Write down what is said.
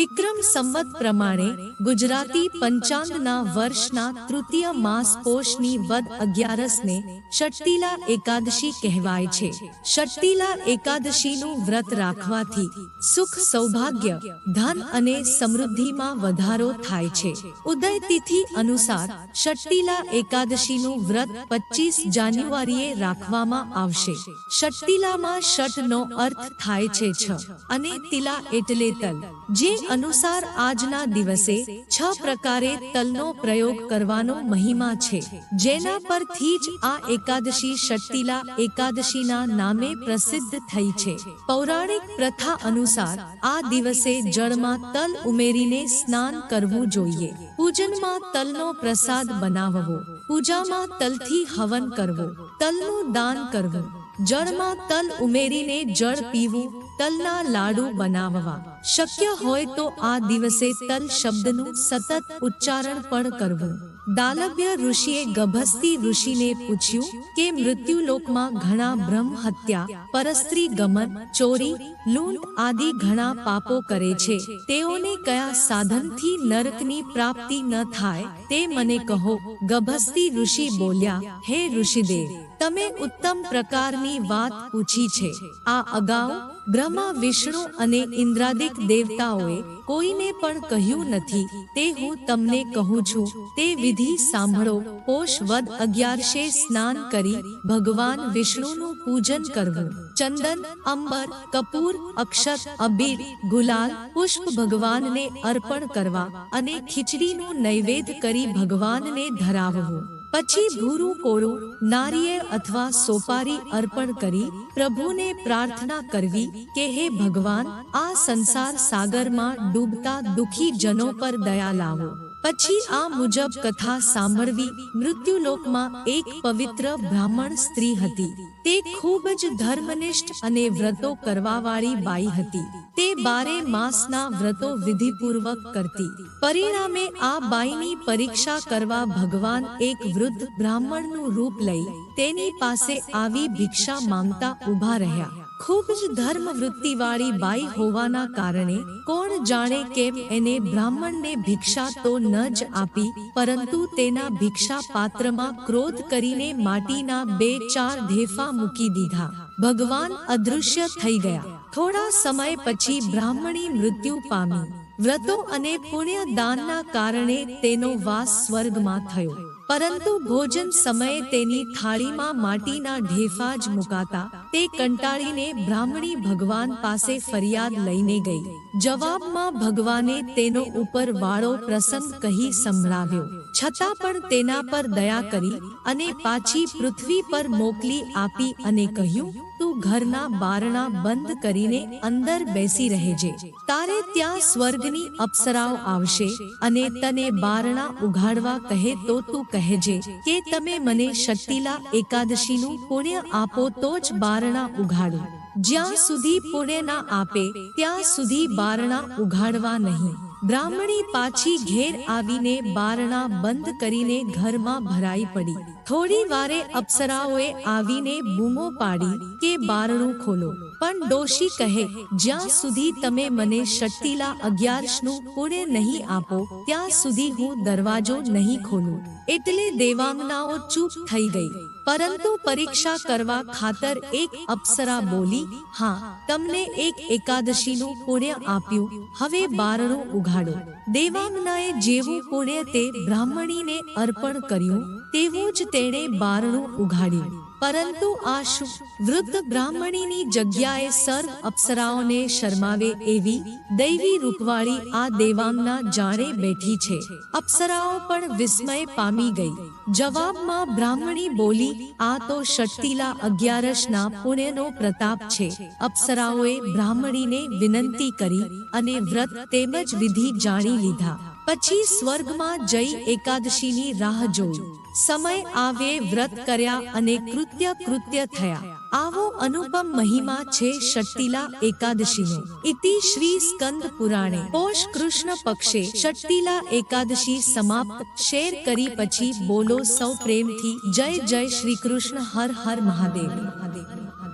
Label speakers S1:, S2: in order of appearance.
S1: વિક્રમ સંવત પ્રમાણે ગુજરાતી પંચાંગના વર્ષના તૃતીય માસ પોષની વદ અગિયારસને ષટ્ટિલા એકાદશી કહેવાય છે. ષટ્ટિલા એકાદશીનું વ્રત રાખવાથી સુખ સૌભાગ્ય, ધન અને સમૃદ્ધિમાં વધારો થાય છે. ઉદય તિથિ અનુસાર ષટ્ટિલા એકાદશીનું વ્રત પચીસ જાન્યુઆરીએ રાખવામાં આવશે. ષટ્ટિલામાં ષટનો અર્થ થાય છે છ અને તિલા એટલે તલ, જે અનુસાર આજના દિવસે છ પ્રકારે તલનો પ્રયોગ કરવાનો મહિમા છે. જેના પરથી જ આ એકાદશી શક્તિલા એકાદશીના નામે પ્રસિદ્ધ થઈ છે. પૌરાણિક પ્રથા અનુસાર આ દિવસે જળમાં તલ ઉમેરીને સ્નાન કરવું જોઈએ. પૂજનમાં તલનો પ્રસાદ બનાવવો. પૂજામાં તલથી હવન કરવો. તલનું દાન કરવું. જળમાં તલ ઉમેરીને જળ પીવું, તલના લાડુ બનાવવા. શક્ય હોય તો આ દિવસે તલ શબ્દનું સતત ઉચ્ચારણ પણ કરવું. દાલવ્ય ઋષિએ ગભસ્તી ઋષિને પૂછ્યું કે મૃત્યુલોકમાં ઘણા બ્રહ્મ હત્યા, પરસ્ત્રી ગમન, ચોરી, લૂંટ આદિ ઘણા પાપો કરે છે. તેઓને કયા સાધનથી નરકની પ્રાપ્તિ ન થાય તે મને કહો. ગભસ્તી ઋષિ બોલ્યા, હે ઋષિદેવ, તમે ઉત્તમ પ્રકારની વાત પૂછી છે. આ અગાઉ બ્રહ્મા, વિષ્ણુ અને ઇન્દ્રાદિક દેવતાઓએ કોઈને પણ કહ્યું નથી, તે હું તમને કહું છું, તે વિધિ સાંભળો, પોષ વદ અગિયારશે સ્નાન કરી ભગવાન વિષ્ણુનું પૂજન કરવું. ચંદન, અંબર, કપૂર, અક્ષત, અબીર, ગુલાલ, પુષ્પ ભગવાનને અર્પણ કરવા અને ખીચડીનું નૈવેદ્ય કરી ભગવાનને ધરાવવું. પછી ભૂરું કોળું નારિયેળ અથવા સોપારી અર્પણ કરી પ્રભુને પ્રાર્થના કરવી કે હે ભગવાન, આ સંસાર સાગરમાં ડૂબતા દુખી જનો પર દયા લાવો. પછી આ મુજબ કથા સાંભળવી મૃત્યુલોકમાં એક પવિત્ર બ્રાહ્મણ સ્ત્રી હતી. તે ખૂબ જ ધર્મનિષ્ઠ અને વ્રતો કરવાવાળી બાઈ હતી. તે બારે માસના વ્રતો વિધિપૂર્વક કરતી. પરિણામે આ બાઈની પરીક્ષા કરવા ભગવાન એક વૃદ્ધ બ્રાહ્મણનું રૂપ લઈ તેની પાસે આવી ભિક્ષા માંગતા ઊભા રહ્યા. ખૂબ જ ધર્મ વૃત્તિવાળી બાઈ હોવાના કારણે કોણ જાણે કેમ એને બ્રાહ્મણને ભિક્ષા તો ન જ આપી, પરંતુ તેના ભિક્ષા પાત્રમાં ક્રોધ કરીને માટીના બે ચાર ઢેફા મૂકી દીધા. ભગવાન અદૃશ્ય થઈ ગયા. થોડા સમય પછી બ્રાહ્મણી મૃત્યુ પામી. વ્રતો અને પુણ્ય દાનના કારણે તેનો વાસ સ્વર્ગમાં થયો. પરંતુ ભોજન સમયે તેની થાળીમાં માટીના ઢેફા જ મુકાતા. તે કંટાળીને બ્રાહ્મણી ભગવાન પાસે ફરિયાદ લઈને ગઈ. જવાબમાં ભગવાને તેનો ઉપર વાળો પ્રસંગ કહી સંભળાવ્યો. છતાં પણ તેના પર દયા કરી અને પાછી પૃથ્વી પર મોકલી આપી અને કહ્યું, તું ઘરના બારણા બંધ કરીને અંદર બેસી રહેજે. તારે ત્યાં સ્વર્ગની અપ્સરાઓ આવશે અને તને બારણા ઉઘાડવા કહે તો તું કહેજે કે તમે મને શક્તિલા એકાદશીનું પુણ્ય આપો તો જ બારણા ઉઘાડું. જ્યાં સુધી પુણ્ય ના આપે, ત્યાં સુધી બારણા ઉઘાડવા નહીં. બ્રાહ્મણી પાછી ઘેર આવીને બારણા બંધ કરીને ઘરમાં ભરાઈ પડી. થોડી વારે અપ્સરાઓએ આવીને બૂમો પાડી કે બારણું ખોલો. પણ ડોશી કહે જ્યાં સુધી તમે મને શક્તિલા અગિયારસનું પુણ્ય નહીં આપો ત્યાં સુધી હું દરવાજો નહીં ખોલું. એટલે દેવાંગનાઓ ચૂપ થઈ ગઈ. પરંતુ પરીક્ષા કરવા ખાતર એક અપ્સરા બોલી, હા, તમને એક એકાદશીનું પુણ્ય આપ્યું. હવે બારણું ઉઘાડો. દેવાંગનાએ જેવું પુણ્ય તે બ્રાહ્મણીને અર્પણ કર્યું, તેવું જ તેણે બારણું ઉઘાડ્યું. પરંતુ આ શું વૃદ્ધ બ્રાહ્મણીની જગ્યાએ સર્વ અપ્સરાઓને શરમાવે એવી દૈવી રૂપવાળી આ દેવાંગના જાણે બેઠી છે. અપ્સરાઓ પણ વિસ્મય પામી ગઈ. જવાબમાં બ્રાહ્મણી બોલી, આ તો શક્તિલા અગિયારસના પુણ્યનો પ્રતાપ છે. અપ્સરાઓએ બ્રાહ્મણીને વિનંતી કરી અને વ્રત તેમજ વિધિ જાણી લીધા. પછી સ્વર્ગમાં જઈ એકાદશીની રાહ જોઈ. સમય આવે વ્રત કર્યા અને કૃત્ય કૃત્ય થયા. આવો અનુપમ મહિમા છે શક્તિલા એકાદશીનો. ઇતિ શ્રી સ્કંદ પુરાણે. પોષ કૃષ્ણ પક્ષે શક્તિલા એકાદશી સમાપ્ત. શેર કરી પછી બોલો સૌ પ્રેમથી જય જય શ્રી કૃષ્ણ હર હર મહાદેવ મહાદેવ.